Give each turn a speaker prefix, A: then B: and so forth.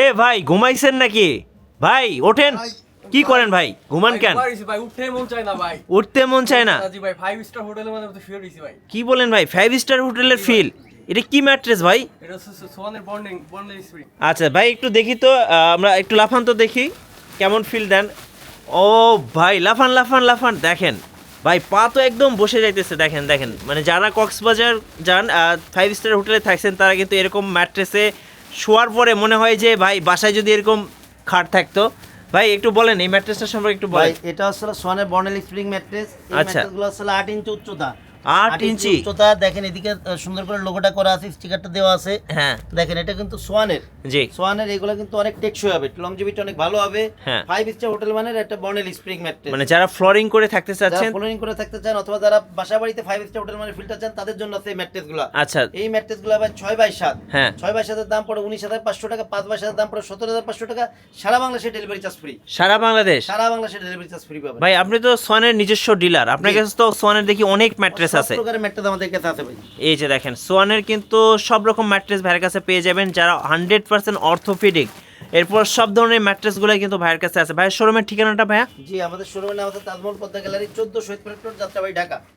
A: এ ভাই ঘুমাইছেন নাকি? ভাই ওঠেন। কি করেন ভাই? ঘুমান কেন?
B: ভাই উঠতে মন চায় না ভাই।
A: উঠতে মন চায় না?
B: জি ভাই ফাইভ স্টার হোটেলের মধ্যে শুয়ে রয়েছি ভাই।
A: কি বলেন ভাই ফাইভ স্টার হোটেলের ফিল এটা কি ম্যাট্রেস ভাই?
B: এটা সোয়ানের বন্ডিং বন্ডিং স্প্রিং
A: আচ্ছা ভাই একটু দেখি তো আমরা একটু লাফান তো দেখি কেমন ফিল দেন? ও ভাই লাফান লাফান লাফান দেখেন। ভাই পা তো একদম বসে যাইতেছে দেখেন দেখেন। মানে যারা কক্সবাজার যান ফাইভ স্টার হোটেলে থাকছেন তারা কিন্তু এরকম ম্যাট্রেসে শোয়ার পরে মনে হয় যে ভাই বাসায় যদি এরকম খাট থাকতো। ভাই একটু বলেন এই ম্যাট্রেসটার সম্পর্কে একটু বলেন।
C: এটা আসলে সোয়ানের বর্নেল স্প্রিং ম্যাট্রেস এই
A: আচ্ছা।
C: ম্যাট্রেসগুলো আসলে আট ইঞ্চি উচ্চতা।
A: আট ইঞ্চি
C: উচ্চতা দেখেন এদিকে সুন্দর করে লোগোটা করা আছে স্টিকারটা দেওয়া আছে।
A: হ্যাঁ।
C: দেখেন এটা কিন্তু সোয়ানের।
A: জি।
C: সোয়ানের এগুলো কিন্তু অনেক টেকসই হবে লংজিভিটি অনেক ভালো হবে।
A: হ্যাঁ।
C: ফাইভ স্টার হোটেল মানের একটা স্প্রিং ম্যাট্রেস
A: মানে যারা ফ্লোরিং করে থাকতে চাচ্ছেন
C: ফলোইং করে থাকতে চান অথবা যারা বাসা বাড়িতে ফাইভ স্টার হোটেল মানে ফিল্টার চান তাদের জন্য আছে এই ম্যাট্রেসগুলা।
A: আচ্ছা।
C: এই ম্যাট্রেসগুলো আবার ছয় বাই সাত।
A: হ্যাঁ।
C: ছয় বাই সাতের দাম পড়ে উনিশ হাজার পাঁচশো টাকা পাঁচ বাই সাতের দাম পড়ে সতেরো হাজার পাঁচশো টাকা। সারা বাংলাদেশে ডেলিভারি চার্জ ফ্রি
A: সারা বাংলাদেশ?
C: সারা বাংলাদেশে ডেলিভারি চার্জ ফ্রি পাবেন।
A: ভাই আপনি তো সোয়ানের নিজস্ব ডিলার আপনার। কাছে তো সোয়ানের দেখি অনেক ম্যাট্রেস
C: সব
A: আছে।
C: প্রকারের ম্যাট্রেস আমাদের কাছে আছে ভাই।
A: এই যে দেখেন সোয়ানের কিন্তু সব রকম ম্যাট্রেস ভাইয়ের কাছে পেয়ে যাবেন যারা হান্ড্রেড পার্সেন্ট অর্থোপেডিক এরপর সব ধরনের ম্যাট্রেসগুলো কিন্তু ভাইয়ের কাছে আছে। ভাইয়ের শোরুমের ঠিকানাটা ভাইয়া?
C: জি আমাদের শোরুমের নাম আছে তাজমহল পদ্মা গ্যালারি চোদ্দ শহীদ প্লেট যাত্রাবাড়ি ঢাকা।